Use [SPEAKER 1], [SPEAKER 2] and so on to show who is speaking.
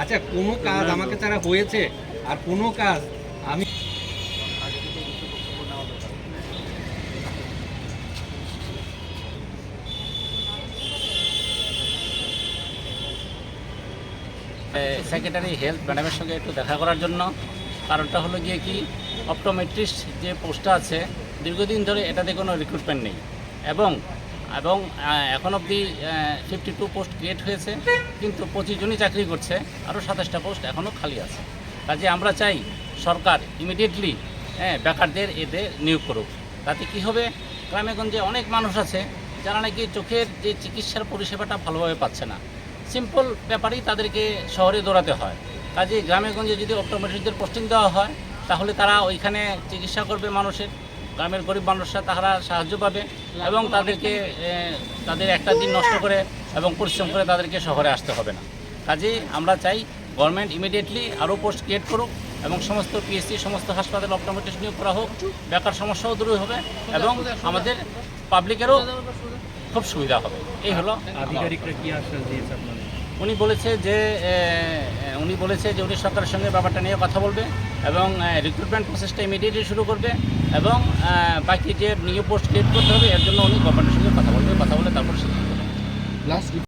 [SPEAKER 1] আচ্ছা কোনো কাজ আমাকে তারা হয়েছে? আর কোনো কাজ আমি
[SPEAKER 2] সেক্রেটারি হেলথ ম্যাডামের সঙ্গে একটু দেখা করার জন্য। কারণটা হলো গিয়ে কি অপটোমেট্রিস্ট যে পোস্টটা আছে দীর্ঘদিন ধরে এটাতে কোনো রিক্রুটমেন্ট নেই। এবং এবং এখন অবধি ফিফটি টু পোস্ট ক্রিয়েট হয়েছে, কিন্তু পঁচিশ জনই চাকরি করছে আরও সাতাশটা পোস্ট এখনও খালি আছে। কাজে আমরা চাই সরকার ইমিডিয়েটলি হ্যাঁ বেকারদের এদের নিয়োগ করুক। তাতে কি হবে? গ্রামেগঞ্জে অনেক মানুষ আছে, যারা নাকি চোখের যে চিকিৎসার পরিষেবাটা ভালোভাবে পাচ্ছে না। সিম্পল ব্যাপারেই তাদেরকে শহরে দৌড়াতে হয়। কাজে গ্রামেগঞ্জে যদি অপটোমেট্রিকদের পোস্টিং দেওয়া হয়, তাহলে তারা ওইখানে চিকিৎসা করবে মানুষের। গ্রামের গরিব মানুষরা তারা সাহায্য পাবে এবং তাদেরকে তাদের একটা দিন নষ্ট করে এবং পরিশ্রম করে তাদেরকে শহরে আসতে হবে না। কাজে আমরা চাই গভর্নমেন্ট ইমিডিয়েটলি আরও পোস্ট ক্রিয়েট করুক এবং সমস্ত পিএসসি, সমস্ত হাসপাতালে অপটোমেট্রিস্ট নিয়োগ করা হোক, বেকার সমস্যাও দূর হবে এবং আমাদের পাবলিকেরও খুব সুবিধা হবে। এই হলো
[SPEAKER 3] আধিকারিকরা কি আশ্বাস দিয়েছে আপনাদের?
[SPEAKER 2] উনি বলেছে যে উনি বলেছে যে উনি সরকারের সঙ্গে ব্যাপারটা নিয়ে কথা বলবে এবং রিক্রুটমেন্ট প্রসেসটা ইমিডিয়েটলি শুরু করবে এবং বাকি যে নিউ পোস্ট ক্রিয়েট করতে হবে, এর জন্য উনি গভর্নমেন্টের সঙ্গে কথা বলবে, কথা বলে তারপর সিদ্ধান্ত নেবে।